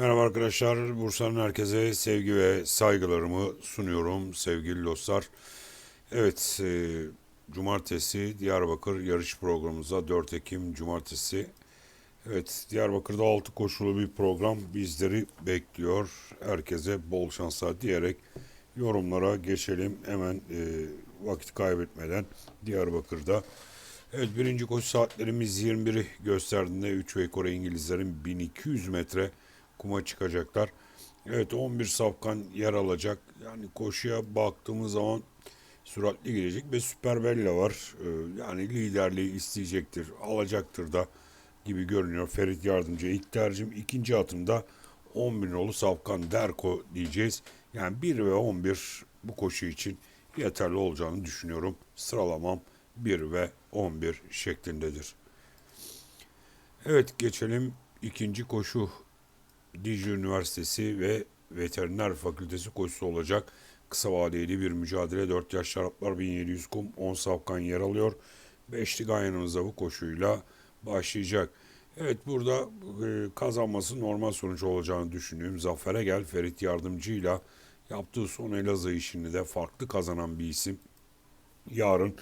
Merhaba arkadaşlar. Bursa'nın herkese sevgi ve saygılarımı sunuyorum sevgili dostlar. Evet, e, cumartesi Diyarbakır yarış programımıza 4 Ekim cumartesi. Evet, Diyarbakır'da 6 koşulu bir program bizleri bekliyor. Herkese bol şanslar diyerek yorumlara geçelim. Hemen e, vakit kaybetmeden Diyarbakır'da. Evet birinci koşu saatlerimiz 21'i gösterdiğinde 3 ve İngilizlerin 1200 metre kuma çıkacaklar. Evet 11 safkan yer alacak. Yani koşuya baktığımız zaman süratli gelecek ve Süper Bella var. Ee, yani liderliği isteyecektir, alacaktır da gibi görünüyor. Ferit Yardımcı ilk tercihim. ikinci atımda 11 nolu Safkan Derko diyeceğiz. Yani 1 ve 11 bu koşu için yeterli olacağını düşünüyorum. Sıralamam 1 ve 11 şeklindedir. Evet geçelim ikinci koşu Dicle Üniversitesi ve Veteriner Fakültesi koşusu olacak. Kısa vadeli bir mücadele 4 yaş şaraplar 1700 kum 10 safkan yer alıyor. Beşli ganyanımızda bu koşuyla başlayacak. Evet burada e, kazanması normal sonuç olacağını düşünüyorum. Zafer'e gel Ferit Yardımcı'yla yaptığı son Elazığ işini de farklı kazanan bir isim. Yarın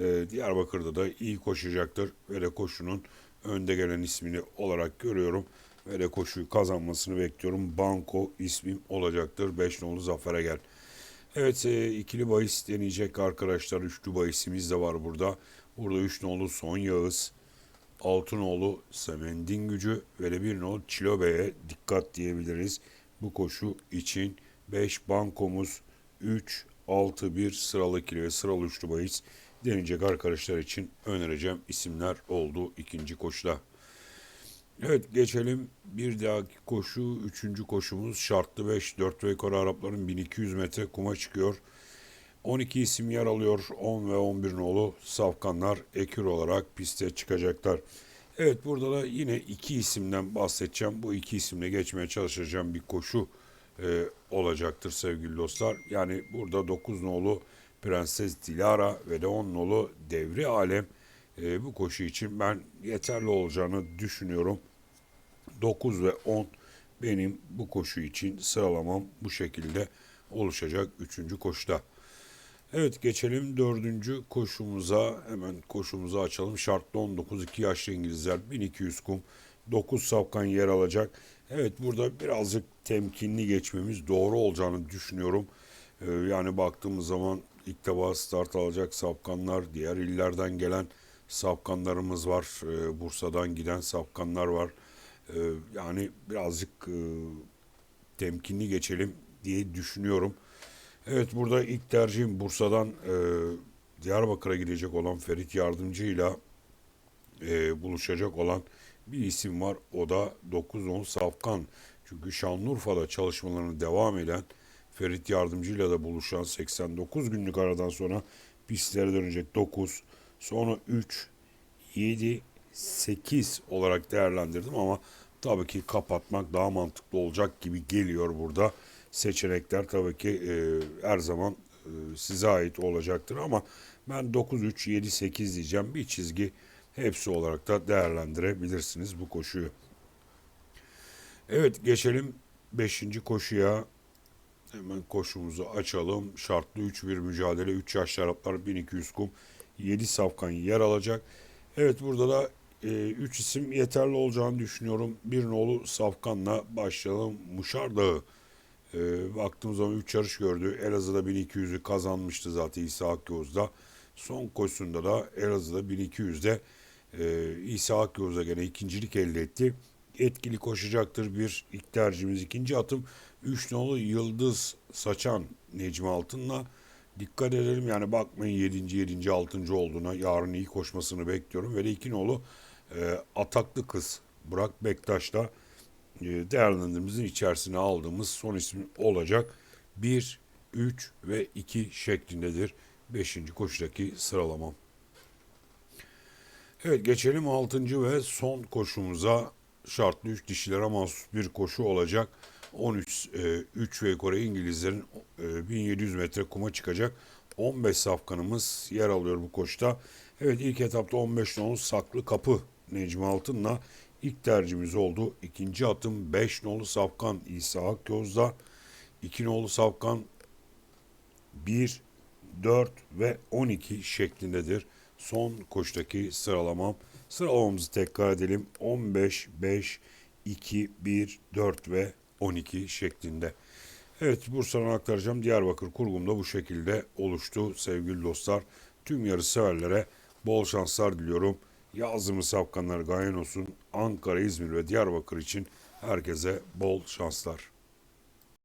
e, Diyarbakır'da da iyi koşacaktır ve de koşunun önde gelen ismini olarak görüyorum ve de koşuyu kazanmasını bekliyorum. Banko ismim olacaktır. 5 nolu Zafer'e gel. Evet e, ikili bahis deneyecek arkadaşlar. Üçlü bahisimiz de var burada. Burada 3 nolu Son Yağız. 6 nolu Semendin gücü ve de 1 nolu Çilobe'ye dikkat diyebiliriz. Bu koşu için 5 bankomuz 3, 6, 1 sıralı ikili ve sıralı üçlü bahis deneyecek arkadaşlar için önereceğim isimler oldu ikinci koşuda. Evet geçelim bir dahaki koşu. Üçüncü koşumuz şartlı 5. 4 ve yukarı Arapların 1200 metre kuma çıkıyor. 12 isim yer alıyor. 10 ve 11 nolu safkanlar ekür olarak piste çıkacaklar. Evet burada da yine iki isimden bahsedeceğim. Bu iki isimle geçmeye çalışacağım bir koşu e, olacaktır sevgili dostlar. Yani burada 9 nolu Prenses Dilara ve de 10 nolu Devri Alem e, bu koşu için ben yeterli olacağını düşünüyorum. 9 ve 10 benim bu koşu için sıralamam bu şekilde oluşacak 3. koşuda. Evet geçelim dördüncü koşumuza. Hemen koşumuzu açalım. Şartlı 19 2 yaşlı İngilizler 1200 kum 9 safkan yer alacak. Evet burada birazcık temkinli geçmemiz doğru olacağını düşünüyorum. Ee, yani baktığımız zaman ilk defa start alacak safkanlar, diğer illerden gelen safkanlarımız var. Ee, Bursa'dan giden safkanlar var. Ee, yani birazcık e, temkinli geçelim diye düşünüyorum. Evet burada ilk tercihim Bursa'dan e, Diyarbakır'a gidecek olan Ferit Yardımcı ile e, buluşacak olan bir isim var. O da 9-10 Safkan. Çünkü Şanlıurfa'da çalışmalarını devam eden Ferit Yardımcı ile de buluşan 89 günlük aradan sonra pistlere dönecek 9, sonra 3, 7, 8 olarak değerlendirdim ama tabii ki kapatmak daha mantıklı olacak gibi geliyor burada. Seçenekler tabii ki e, her zaman e, size ait olacaktır ama ben 9, 3, 7, 8 diyeceğim. Bir çizgi hepsi olarak da değerlendirebilirsiniz bu koşuyu. Evet geçelim 5. koşuya. Hemen koşumuzu açalım. Şartlı 3 bir mücadele. 3 yaş şaraplar 1200 kum. 7 safkan yer alacak. Evet burada da 3 e, isim yeterli olacağını düşünüyorum. Bir nolu Safkan'la başlayalım. Muşar Dağı. E, baktığımız zaman 3 yarış gördü. Elazığ'da 1200'ü kazanmıştı zaten İsa Akyoz'da. Son koşusunda da Elazığ'da 1200'de e, İsa Akyoz'a gene ikincilik elde etti. Etkili koşacaktır bir ilk tercihimiz. ikinci atım 3 nolu Yıldız Saçan Necmi Altın'la dikkat edelim. Yani bakmayın 7. 7. 6. olduğuna yarın iyi koşmasını bekliyorum. Ve de 2 nolu e, ataklı kız Burak Bektaş'la e, değerlendirmemizin içerisine aldığımız son isim olacak. 1, 3 ve 2 şeklindedir 5. koşudaki sıralamam. Evet geçelim 6. ve son koşumuza şartlı 3 dişilere mahsus bir koşu olacak. 13 e, 3 ve Kore İngilizlerin e, 1700 metre kuma çıkacak. 15 safkanımız yer alıyor bu koşuda. Evet ilk etapta 15 nolu saklı kapı Necmi Altın'la ilk tercihimiz oldu. İkinci atım 5 nolu Safkan İsa Akgöz'da. 2 nolu Safkan 1, 4 ve 12 şeklindedir. Son koştaki sıralamam. Sıralamamızı tekrar edelim. 15, 5, 2, 1, 4 ve 12 şeklinde. Evet Bursa'dan aktaracağım. Diyarbakır kurgumda bu şekilde oluştu sevgili dostlar. Tüm yarış severlere bol şanslar diliyorum. Yazdığımız safkanlar gayen olsun. Ankara, İzmir ve Diyarbakır için herkese bol şanslar.